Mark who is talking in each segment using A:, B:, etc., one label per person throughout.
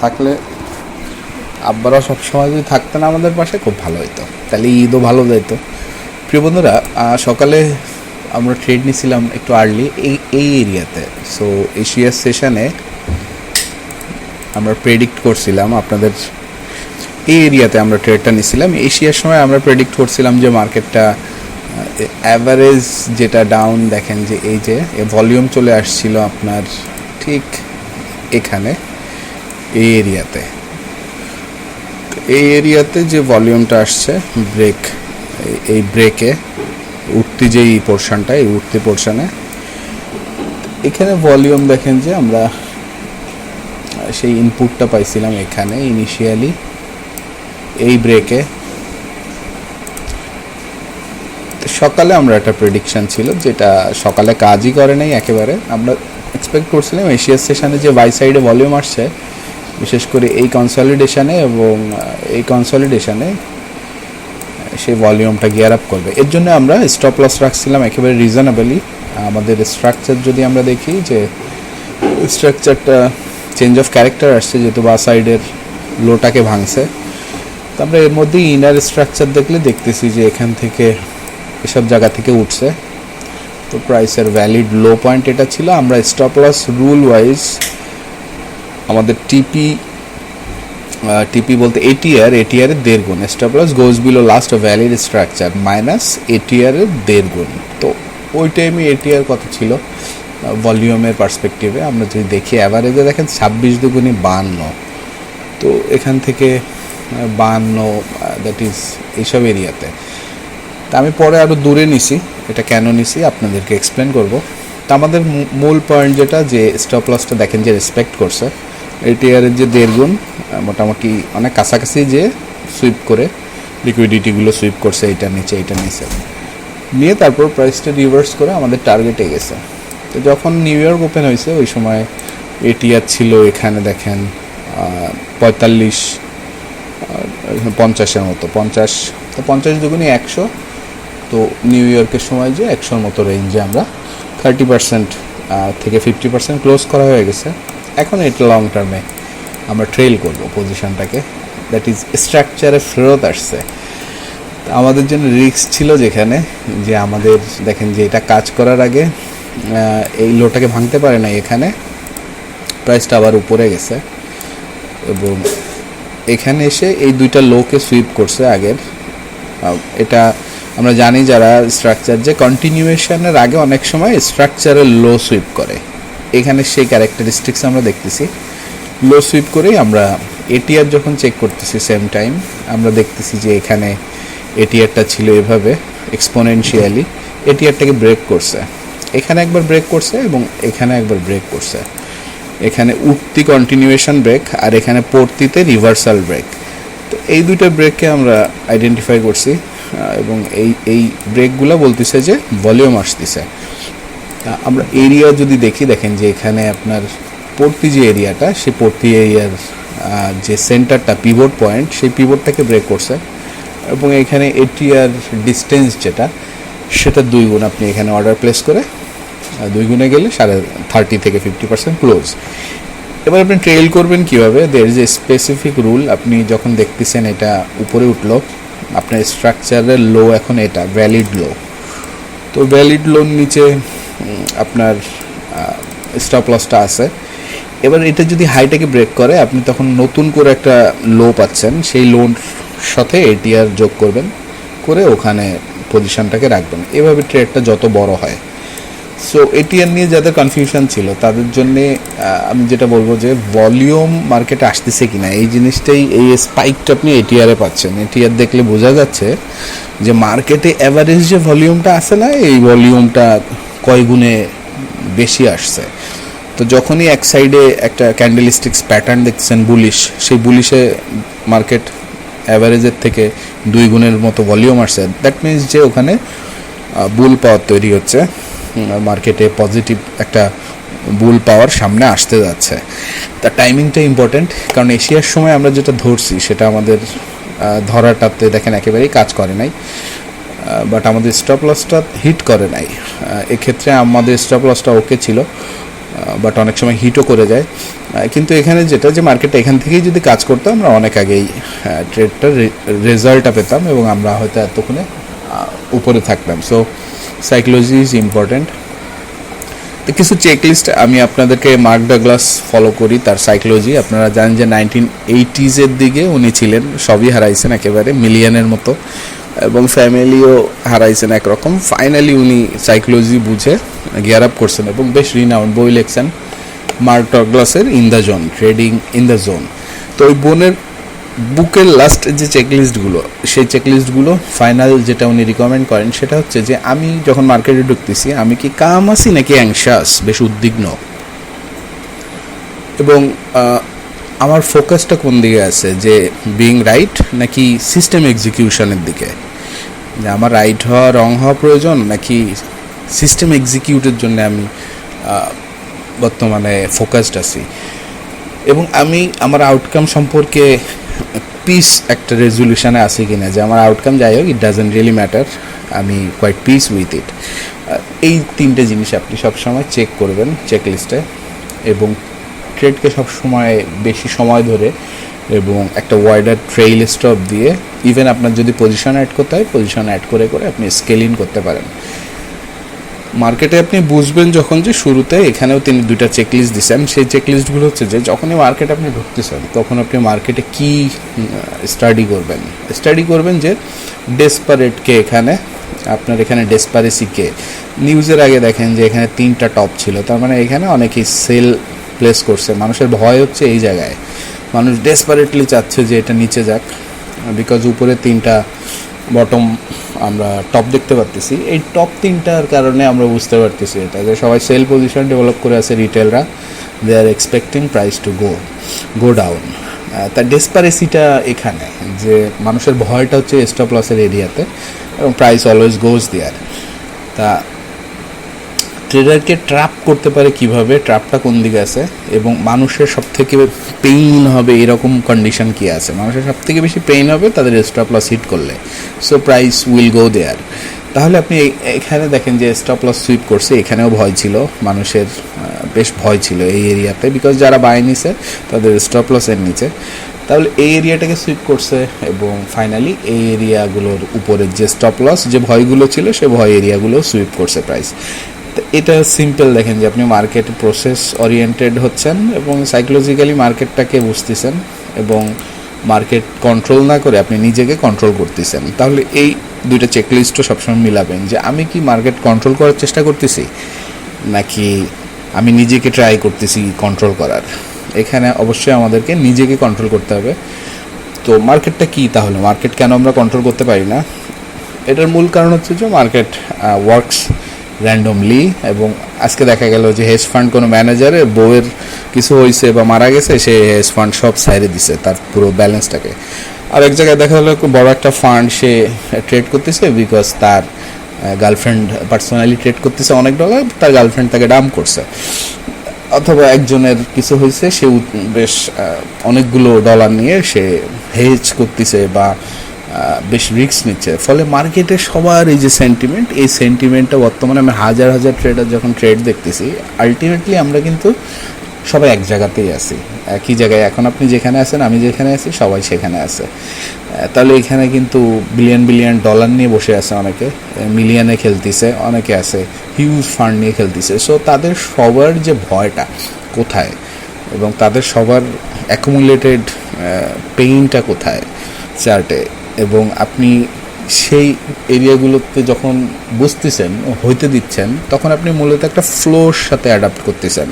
A: থাকলে আব্বারা সবসময় যদি থাকতেন আমাদের পাশে খুব ভালো হতো তাহলে ঈদও ভালো যেত প্রিয় বন্ধুরা সকালে আমরা ট্রেড নিয়েছিলাম একটু আর্লি এই এই এরিয়াতে। সো এশিয়ার সেশনে আমরা প্রেডিক্ট করছিলাম আপনাদের এই এরিয়াতে আমরা ট্রেডটা নিয়েছিলাম এশিয়ার সময় আমরা প্রেডিক্ট করছিলাম যে মার্কেটটা অ্যাভারেজ যেটা ডাউন দেখেন যে এই যে ভলিউম চলে আসছিল আপনার ঠিক এখানে। এই এরিয়াতে। এই এরিয়াতে যে ভলিউমটা আসছে ব্রেক এই ব্রেকে উঠতি যে এই পোর্শনটা এই উঠতি পোর্শনে এখানে ভলিউম দেখেন যে আমরা সেই ইনপুটটা পাইছিলাম এখানে ইনিশিয়ালি এই ব্রেকে সকালে আমরা একটা প্রেডিকশন ছিল যেটা সকালে কাজই করে নাই একেবারে। আমরা এক্সপেক্ট করছিলাম এশিয়ার সেশনে যে বাই সাইডে ভলিউম আসছে বিশেষ করে এই কনসলিডেশনে এবং এই কনসলিডেশনে সেই ভলিউমটা গিয়ার আপ করবে। এর জন্য আমরা স্টপ লস রাখছিলাম একেবারে রিজনেবলি আমাদের স্ট্রাকচার যদি আমরা দেখি যে স্ট্রাকচারটা চেঞ্জ অফ ক্যারেক্টার আসছে যেহেতু বা সাইডের লোটাকে ভাঙছে, তো আমরা এর মধ্যে ইনার স্ট্রাকচার দেখলে দেখতেছি যে এখান থেকে এসব জায়গা থেকে উঠছে। তো প্রাইসের ভ্যালিড লো পয়েন্ট এটা ছিল। আমরা স্টপ লস রুল ওয়াইজ আমাদের টিপি টিপি বলতে এটিআর এটিআরের দেড় গুণ। Stop loss goes below last valid structure minus এটিআরের দেড় গুণ। তো ওই টাইমে এটিআর কত ছিল? ভলিউমের পার্সপেক্টিভে আমরা যদি দেখি অ্যাভারেজে দেখেন ছাব্বিশ দুগুণে বান্ন। তো এখান থেকে বান্ন দ্যাট ইজ এইসব এরিয়াতে তা। আমি পরে আরও দূরে নিছি, এটা কেন নিছি আপনাদেরকে এক্সপ্লেন করব। তা আমাদের মূল পয়েন্ট যেটা যে স্টপ লসটা দেখেন যে রেসপেক্ট করছে এটিআরের যে দেড় গুণ মোটামুটি অনেক কাছাকাছি যে সুইপ করে লিকুইডিটিগুলো সুইপ করছে, এইটা নিচে এইটা নিচে। নিয়ে তারপর প্রাইসটা রিভার্স করে আমাদের টার্গেটে গেছে। তো যখন নিউ ইয়র্ক ওপেন হয়েছে, ওই সময় এটিআর ছিল এখানে দেখেন পঁয়তাল্লিশ পঞ্চাশের মতো, পঞ্চাশ, তো পঞ্চাশ দুগুণই একশো, তো নিউ ইয়র্কের সময় যে একশোর মতো রেঞ্জে আমরা থার্টি পার্সেন্ট থেকে ফিফটি পার্সেন্ট ক্লোজ করা হয়ে গেছে। এখন এটা লং টার্মে আমরা ট্রেল করব পজিশনটাকে দ্যাট ইজ স্ট্রাকচারে ফেরত আসছে। আমাদের জন্য রিস্ক ছিল যেখানে, যে আমাদের, দেখেন যে এটা কাজ করার আগে এই লোটাকে ভাঙতে পারে না এখানে। প্রাইসটা আবার উপরে গেছে। এবং এখানে এসে এই দুইটা লোকে সুইপ করছে আগের। এটা আমরা জানি যারা স্ট্রাকচার যে কন্টিনিউয়েশনের আগে অনেক সময় স্ট্রাকচারের লো সুইপ করে। এখানে সেই ক্যারেক্টারিস্টিক্স আমরা দেখতেছি। লো সুইপ করেই আমরা এটিআর যখন চেক করতেছি সেম টাইম আমরা দেখতেছি যে এখানে এটিআরটা ছিল এভাবে এক্সপোনেনশিয়ালি এটিআরটাকে ব্রেক করছে। এখানে একবার ব্রেক করছে এবং এখানে একবার ব্রেক করছে। এখানে উঠতি কন্টিনিউয়েশন ব্রেক আর এখানে পড়তিতে রিভার্সাল ব্রেক তো এই দুটো ব্রেককে আমরা আইডেন্টিফাই করছি। এবং এই এই ব্রেকগুলো বলতেছে যে ভলিউম আসতেছে। আমরা এরিয়া যদি দেখি, দেখেন যে এখানে আপনার পড়তি যে এরিয়াটা সেই পড়তি এরিয়ার যে সেন্টারটা পিভট পয়েন্ট সেই পিভটটাকে ব্রেক করছে। এবং এখানে এটিআর ডিস্টেন্স যেটা, সেটা দুই গুণ আপনি এখানে অর্ডার প্লেস করে দুই গুণে গেলে সাড়ে থার্টি থেকে ফিফটি পার্সেন্ট ক্লোজ এবার আপনি ট্রেল করবেন কীভাবে? দের যে স্পেসিফিক রুল আপনি যখন দেখতেছেন এটা উপরে উঠল, আপনার স্ট্রাকচারের লো এখন এটা ভ্যালিড লো তো ভ্যালিড লোন নিচে আপনার স্টপ লসটা আছে। এবার এটা যদি হাইটাকে ব্রেক করে, আপনি তখন নতুন করে একটা লো পাচ্ছেন, সেই লোন সাথে এটিআর যোগ করবেন, করে ওখানে পজিশনটাকে রাখবেন। এভাবে ট্রেডটা যত বড় হয়। সো এটিআর নিয়ে যাদের কনফিউশন ছিল, তাদের জন্য আমি যেটা বলব যে ভলিউম মার্কেটে আসতেছে কিনা, এই জিনিসটাই, এই স্পাইকটা আপনি এটিআরে পাচ্ছেন। এটিআর দেখলে বোঝা যাচ্ছে যে মার্কেটে অ্যাভারেজ যে ভলিউমটা আসে না, এই ভলিউমটা কয় গুণে বেশি আসছে। তো যখনই এক সাইডে একটা ক্যান্ডেলিস্টিক্স প্যাটার্ন দেখছেন বুলিশ সেই বুলিশে মার্কেট অ্যাভারেজের থেকে দুই গুণের মতো ভলিউম আসছে। দ্যাট মিনস যে, ওখানে বুল পাওয়ার তৈরি হচ্ছে। মার্কেটে পজিটিভ একটা বুল পাওয়ার সামনে আসতে যাচ্ছে। তা টাইমিংটা ইম্পর্ট্যান্ট কারণ এশিয়ার সময় আমরা যেটা ধরছি, সেটা আমাদের ধরাটাতে দেখেন একেবারেই কাজ করে নাই। বাট আমাদের স্টপ লসটা হিট করে নাই। এক্ষেত্রে আমাদের স্টপ লসটা ওকে ছিল বাট অনেক সময় হিটও করে যায়। কিন্তু এখানে যেটা, যে মার্কেটটা এখান থেকেই যদি কাজ করতাম আমরা অনেক আগেই ট্রেডটার রেজাল্টটা পেতাম এবং আমরা হয়তো এতক্ষণে উপরে থাকতাম। সো সাইকোলজি ইজ ইম্পর্ট্যান্ট তো কিছু চেকলিস্ট আমি আপনাদেরকে মার্ক ডাগলাস ফলো করি, তার সাইকোলজি আপনারা জানেন যে নাইনটিন এইটিজের দিকে উনি ছিলেন, সবই হারাইছেন একেবারে, মিলিয়নের মতো। এবং ফ্যামিলিও হারাইছেন একরকম। ফাইনালি উনি সাইকোলজি বুঝে গিয়ার আপ করছেন এবং বেশ রিনাউন্ড বই লেখছেন। Mark ডগলাসের in the zone trading in the zone তো ওই বোনের বুকের লাস্ট যে চেকলিস্টগুলো সেই চেকলিস্টগুলো ফাইনাল যেটা উনি রিকমেন্ড করেন সেটা হচ্ছে যে, আমি যখন মার্কেটে ঢুকতেছি, আমি কি কাম আছি নাকি অ্যাংশাস বেশ উদ্বিগ্ন? এবং আমার ফোকাসটা কোন দিকে আছে? যে বিং রাইট নাকি সিস্টেম এক্সিকিউশনের দিকে? যে আমার রাইট হওয়া রং হওয়া প্রয়োজন নাকি সিস্টেম এক্সিকিউটের জন্য আমি বর্তমানে ফোকাসড আছি? এবং আমি, আমার আউটকাম সম্পর্কে পিস একটা রেজলিউশনে আছে কিনা, যে আমার আউটকাম যাই হোক ইট ডাজেন্ট রিয়েলি ম্যাটার আমি কোয়াইট পিস উইথ ইট এই তিনটে জিনিস আপনি সবসময় চেক করবেন চেক লিস্টে এবং ট্রেডকে সবসময় বেশি সময় ধরে এবং একটা ওয়াইডার ট্রেইল স্টপ দিয়ে ইভেন আপনার যদি পজিশন অ্যাড করতে হয় পজিশন অ্যাড করে করে আপনি স্কেল ইন করতে পারেন। মার্কেটে আপনি বুঝবেন যখন যে শুরুতে এখানেও তিনি দুইটা চেকলিস্ট দিচ্ছেন সেই চেকলিস্টগুলো হচ্ছে যে যখনই মার্কেট আপনি ঢুকতেছেন, তখন আপনি মার্কেটে কি স্টাডি করবেন? স্টাডি করবেন যে ডেসপারেটকে এখানে, আপনার এখানে ডেসপারেসিকে নিউজের আগে দেখেন যে এখানে তিনটা টপ ছিল, তার মানে এখানে অনেকেই সেল প্লেস করছে। মানুষের ভয় হচ্ছে এই জায়গায়। মানুষ ডেসপারেটলি চাচ্ছে যে এটা নিচে যাক বিকজ উপরে তিনটা বটম আমরা টপ দেখতে পারতেছি। এই টপ তিনটার কারণে আমরা বুঝতে পারতেছি এটা, যে সবাই সেল পজিশন ডেভেলপ করে আছে রিটেলরা they are expecting price to go go down তার ডেসপারেসিটা এখানে, যে মানুষের ভয়টা হচ্ছে স্টপ লসের এরিয়াতে এবং প্রাইস অলওয়েজ গোজ দেয়ার তা ট্রেডারকে ট্র্যাপ করতে পারে কীভাবে ট্র্যাপটা কোন দিকে আছে, এবং মানুষের সব থেকে পেইন হবে এরকম কন্ডিশন কি আছে? মানুষের সব থেকে বেশি পেইন হবে তাদের স্টপ লস হিট করলে। So price will go there তাহলে আপনি এখানে দেখেন যে স্টপ লস সুইপ করছে, এখানেও ভয় ছিল, মানুষের বেশ ভয় ছিল এই এরিয়াতে বিকজ যারা বাই নিছে, তাদের স্টপ লসের নিচে। তাহলে এই এরিয়াটাকে সুইপ করছে, এবং ফাইনালি এই এরিয়াগুলোর উপরে যে স্টপ লস যে ভয়গুলো ছিল, সে ভয় এরিয়াগুলো সুইপ করছে প্রাইস এটা সিম্পল দেখেন যে আপনি মার্কেট প্রসেস ওরিয়েন্টেড হচ্ছেন এবং সাইকোলজিক্যালি মার্কেটটাকে বুঝতেছেন এবং মার্কেট কন্ট্রোল না করে আপনি নিজেকে কন্ট্রোল করতেছেন। তাহলে এই দুইটা চেকলিস্টও সবসময় মিলাবেন যে আমি কি মার্কেট কন্ট্রোল করার চেষ্টা করতেছি নাকি আমি নিজেকে ট্রাই করতেছি কন্ট্রোল করার। এখানে অবশ্যই আমাদেরকে নিজেকে কন্ট্রোল করতে হবে। তো মার্কেটটা কি তাহলে? মার্কেট কেন আমরা কন্ট্রোল করতে পারি না? এটার মূল কারণ হচ্ছে যে মার্কেট ওয়ার্কস র্যান্ডমলি এবং আজকে দেখা গেল যে হেজ ফান্ড কোনো ম্যানেজারের বউয়ের কিছু হয়েছে বা মারা গেছে, সে হেজ ফান্ড সব সাইডে দিছে তার পুরো ব্যালেন্সটাকে আর এক জায়গায় দেখা গেলো বড় একটা ফান্ড সে ট্রেড করতেছে বিকজ তার গার্লফ্রেন্ড পার্সোনালি ট্রেড করতেছে অনেক ডলার তার গার্লফ্রেন্ড তাকে ডাম করছে। অথবা একজনের কিছু হয়েছে সে বেশ অনেকগুলো ডলার নিয়ে সে হেজ করতেছে বা বেশ রিস্ক নিচ্ছে। ফলে মার্কেটে সবার এই যে সেন্টিমেন্ট এই সেন্টিমেন্টটা বর্তমানে আমি হাজার হাজার ট্রেডার যখন ট্রেড দেখতেছি আলটিমেটলি আমরা কিন্তু সবাই এক জায়গাতেই আছি। একই জায়গায় এখন আপনি যেখানে আছেন, আমি যেখানে আছি, সবাই সেখানে আছে। তাহলে এখানে কিন্তু বিলিয়ন বিলিয়ন ডলার নিয়ে বসে আছে অনেকে। মিলিয়নে খেলতেছে, অনেকে আছে হিউজ ফান্ড নিয়ে খেলতেছে। সো তাদের সবার যে ভয়টা কোথায় এবং তাদের সবার অ্যাকুমুলেটেড পেইনটা কোথায়? চার্টে এবং আপনি সেই এরিয়াগুলোতে যখন বুঝতেছেন হইতে দিচ্ছেন, তখন আপনি মূলত একটা ফ্লোর সাথে অ্যাডাপ্ট করতেছেন।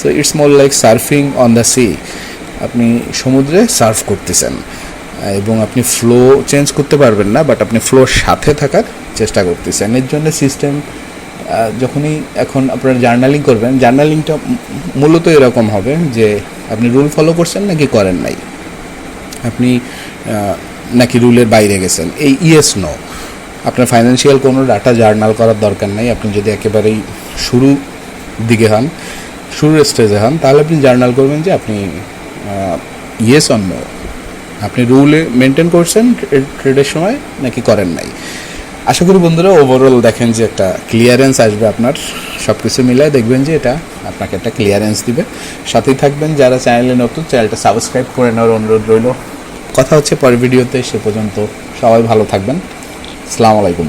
A: So it's more like surfing on the sea আপনি সমুদ্রে সার্ফ করতেছেন। এবং আপনি ফ্লো চেঞ্জ করতে পারবেন না বাট আপনি ফ্লোর সাথে থাকার চেষ্টা করতেছেন। এর জন্য সিস্টেম যখনই এখন আপনারা জার্নালিং করবেন জার্নালিংটা মূলত এরকম হবে যে, আপনি রুল ফলো করছেন নাকি করেন নাই? আপনি নাকি রুলের বাইরে গেছেন? এই ইয়েস নো আপনার ফাইন্যান্সিয়াল কোনো ডাটা জার্নাল করার দরকার নাই। আপনি যদি একেবারেই শুরু দিকে হন, শুরুর স্টেজে হন, তাহলে আপনি জার্নাল করবেন যে আপনি ইয়েস অন নো আপনি রুলে মেনটেন করছেন ট্রেডের সময় নাকি করেন নাই? আশা করি বন্ধুরা ওভারঅল দেখেন যে একটা ক্লিয়ারেন্স আসবে আপনার। সব কিছু মিলায় দেখবেন যে এটা আপনাকে একটা ক্লিয়ারেন্স দিবে। সাথেই থাকবেন। যারা চ্যানেলে নতুন চ্যানেলটা সাবস্ক্রাইব করে নেওয়ার অনুরোধ রইল। কথা হচ্ছে পরের ভিডিওতে সে পর্যন্ত সবাই ভালো থাকবেন। আসসালামু আলাইকুম।